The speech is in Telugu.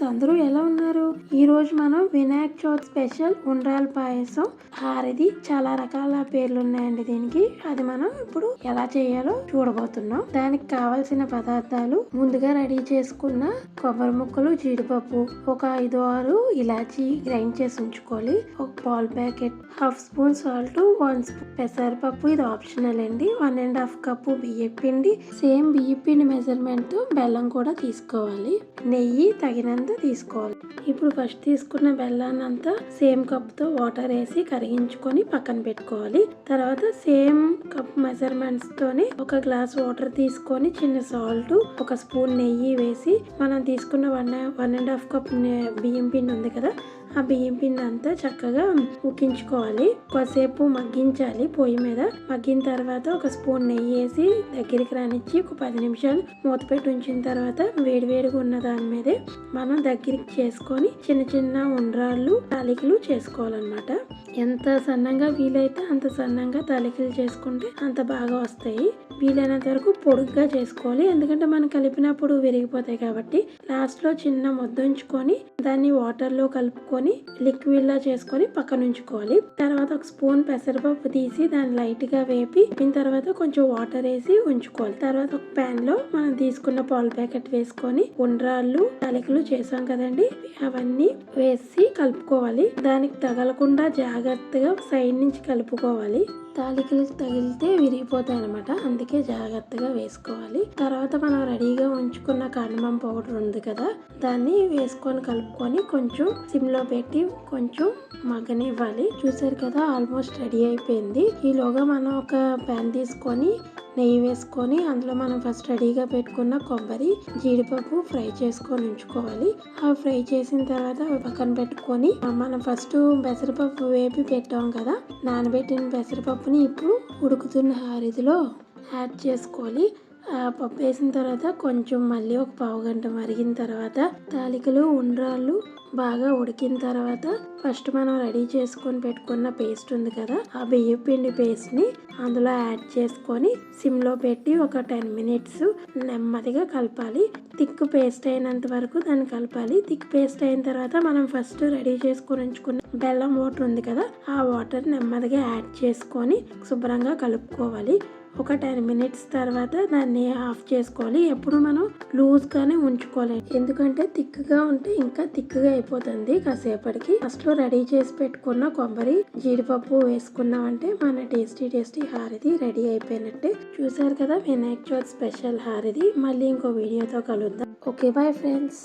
ఫ్రెండ్స్ అందరూ ఎలా ఉన్నారు? ఈ రోజు మనం వినాయక చవితి స్పెషల్ ఉండ్రాల పాయసం. హారది చాలా రకాల పేర్లు ఉన్నాయండి దీనికి. అది మనం ఇప్పుడు ఎలా చేయాలో చూడబోతున్నాం. దానికి కావాల్సిన పదార్థాలు ముందుగా రెడీ చేసుకున్న కొబ్బరి ముక్కలు జీడిపప్పు ఒక ఐదు ఆరు ఇలాచి గ్రైండ్ చేసి ఉంచుకోవాలి. ఒక Paul packet half spoon salt one spoon పెసరపప్పు ఇది ఆప్షనల్ అండి. వన్ అండ్ హాఫ్ కప్పు బియ్య పిండి సేమ్ బియ్య పిండి మెజర్మెంట్ బెల్లం కూడా తీసుకోవాలి. నెయ్యి తగినంత తీసుకోవాలి. ఇప్పుడు ఫస్ట్ తీసుకున్న బెల్లాన్ని అంతా సేమ్ కప్తో వాటర్ వేసి కరిగించుకొని పక్కన పెట్టుకోవాలి. తర్వాత సేమ్ కప్ మెజర్మెంట్స్ తోని ఒక గ్లాస్ వాటర్ తీసుకొని చిన్న సాల్ట్ ఒక స్పూన్ నెయ్యి వేసి మనం తీసుకున్న one one and half cup బియ్యం పిండి ఉంది కదా ఆ బియ్యం పిండి అంతా చక్కగా ఉక్కించుకోవాలి కొద్దిసేపు మగ్గించాలి పొయ్యి మీద. మగ్గిన తర్వాత ఒక స్పూన్ నెయ్యి వేసి దగ్గరికి రానిచ్చి ఒక పది నిమిషాలు మూత పెట్టి ఉంచిన తర్వాత వేడివేడిగా ఉన్న దాని మీదే మనం దగ్గరికి చేసుకొని చిన్న చిన్న ఉండ్రాళ్ళు తాలికలు చేసుకోవాలన్నమాట. ఎంత సన్నంగా వీలైతే అంత సన్నంగా తాలికలు చేసుకుంటే అంత బాగా వస్తాయి. వీలైనంత వరకు పొడుగ్గా చేసుకోవాలి. ఎందుకంటే మనం కలిపినప్పుడు విరిగిపోతాయి కాబట్టి లాస్ట్లో చిన్న ముద్ద ఉంచుకొని దాన్ని వాటర్లో కలుపుకొని లిక్విడ్ లా చేసుకొని పక్కన ఉంచుకోవాలి. తర్వాత ఒక స్పూన్ పెసరపప్పు తీసి దాన్ని లైట్గా వేపి వేపిన తర్వాత కొంచెం వాటర్ వేసి ఉంచుకోవాలి. తర్వాత ఒక ప్యాన్లో మనం తీసుకున్న పాలు ప్యాకెట్ వేసుకొని ఉండ్రాళ్ళు తలికలు చేసాం కదండి. అవన్నీ వేసి కలుపుకోవాలి. దానికి తగలకుండా జాగ్రత్తగా సైడ్ నుంచి కలుపుకోవాలి. తాలికలు తగిలితే విరిగిపోతాయి అనమాట అందుకే జాగ్రత్తగా వేసుకోవాలి. తర్వాత మనం రెడీగా ఉంచుకున్న కాండమం పౌడర్ ఉంది కదా దాన్ని వేసుకొని కలుపుకొని కొంచెం సిమ్లో పెట్టి కొంచెం మగ్గనివ్వాలి. చూసారు కదా ఆల్మోస్ట్ రెడీ అయిపోయింది. ఈలోగా మనం ఒక ప్యాన్ తీసుకొని నెయ్యి వేసుకొని అందులో మనం ఫస్ట్ రెడీగా పెట్టుకున్న కొబ్బరి జీడిపప్పు ఫ్రై చేసుకొని ఉంచుకోవాలి. ఆ ఫ్రై చేసిన తర్వాత పక్కన పెట్టుకొని మనం ఫస్ట్ పెసరపప్పు వేపి పెట్టాం కదా నానబెట్టిన పెసరపప్పుని ఇప్పుడు ఉడుకుతున్న హారిదిలో యాడ్ చేసుకోవాలి. ఆ పప్పు వేసిన తర్వాత కొంచెం మళ్ళీ ఒక పావు గంట మరిగిన తర్వాత తాలికలు ఉండ్రాళ్ళు బాగా ఉడికిన తర్వాత ఫస్ట్ మనం రెడీ చేసుకొని పెట్టుకున్న పేస్ట్ ఉంది కదా ఆ బియ్య పిండి పేస్ట్ని అందులో యాడ్ చేసుకొని సిమ్లో పెట్టి ఒక టెన్ మినిట్స్ నెమ్మదిగా కలపాలి. థిక్ పేస్ట్ అయినంత వరకు దాన్ని కలపాలి. థిక్ పేస్ట్ అయిన తర్వాత మనం ఫస్ట్ రెడీ చేసుకొని ఉంచుకున్న బెల్లం వాటర్ ఉంది కదా ఆ వాటర్ నెమ్మదిగా యాడ్ చేసుకొని శుభ్రంగా కలుపుకోవాలి. ఒక టెన్ మినిట్స్ తర్వాత దాన్ని ఆఫ్ చేసుకోవాలి. ఎప్పుడు మనం లూజ్గానే ఉంచుకోలేము ఎందుకంటే థిక్గా ఉంటే ఇంకా థిక్గా అయిపోతుంది. కాసేపటికి ఫస్ట్లో రెడీ చేసి పెట్టుకున్న కొబ్బరి జీడిపప్పు వేసుకున్నామంటే మన టేస్టీ టేస్టీ హారది రెడీ అయిపోయినట్టే. చూసారు కదా వినాయక్ చవితి స్పెషల్ హారది మళ్ళీ ఇంకో వీడియోతో కలుద్దాం. Okay bye friends.